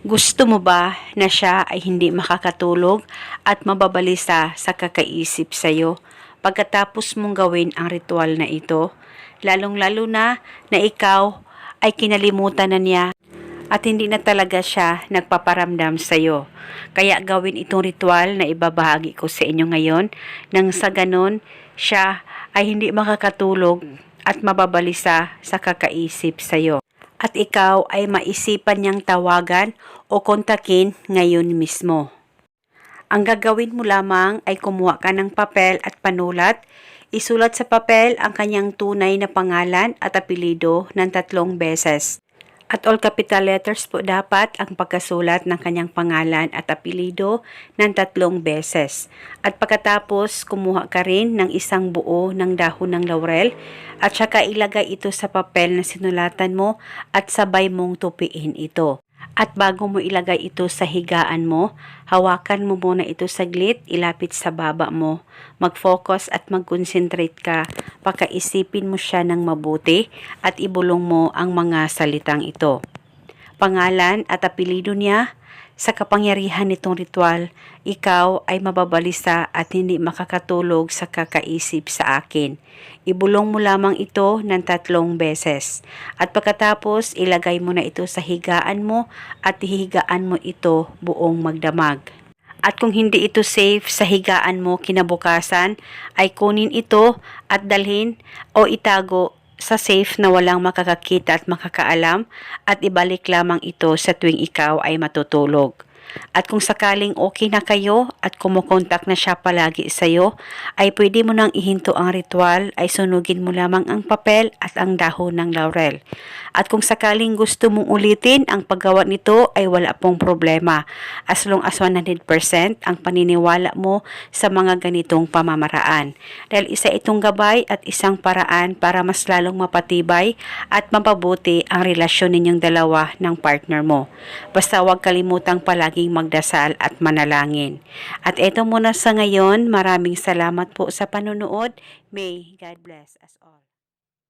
Gusto mo ba na siya ay hindi makakatulog at mababalisa sa kakaisip sa'yo pagkatapos mong gawin ang ritual na ito? Lalong-lalo na na ikaw ay kinalimutan na niya at hindi na talaga siya nagpaparamdam sa'yo. Kaya gawin itong ritual na ibabahagi ko sa inyo ngayon nang sa ganon siya ay hindi makakatulog at mababalisa sa kakaisip sa'yo at ikaw ay maisipan niyang tawagan o kontakin ngayon mismo. Ang gagawin mo lamang ay kumuha ka ng papel at panulat, isulat sa papel ang kanyang tunay na pangalan at apelido ng tatlong beses. At all capital letters po dapat ang pagkasulat ng kanyang pangalan at apelido ng tatlong beses. At pagkatapos, kumuha ka rin ng isang buo ng dahon ng laurel at saka ilagay ito sa papel na sinulatan mo at sabay mong tupiin ito. At bago mo ilagay ito sa higaan mo, hawakan mo muna ito saglit, ilapit sa baba mo. Mag-focus at mag-concentrate ka. Pakaisipin mo siya ng mabuti at ibulong mo ang mga salitang ito. Pangalan at apelido niya, sa kapangyarihan nitong ritual, ikaw ay mababalisa at hindi makakatulog sa kakaisip sa akin. Ibulong mo lamang ito ng tatlong beses. At pagkatapos, ilagay mo na ito sa higaan mo at hihigaan mo ito buong magdamag. At kung hindi ito safe sa higaan mo kinabukasan, ay kunin ito at dalhin o itago sa safe na walang makakakita at makakaalam at ibalik lamang ito sa tuwing ikaw ay matutulog. At kung sakaling okay na kayo at kumukontak na siya palagi sa iyo, ay pwede mo nang ihinto ang ritual ay sunugin mo lamang ang papel at ang dahon ng laurel. At kung sakaling gusto mong ulitin ang paggawa nito ay wala pong problema as long as 100% ang paniniwala mo sa mga ganitong pamamaraan. Dahil isa itong gabay at isang paraan para mas lalong mapatibay at mapabuti ang relasyon ninyong dalawa ng partner mo. Basta huwag kalimutang palaging magdasal at manalangin. At eto muna sa ngayon, maraming salamat po sa panonood. May God bless us all.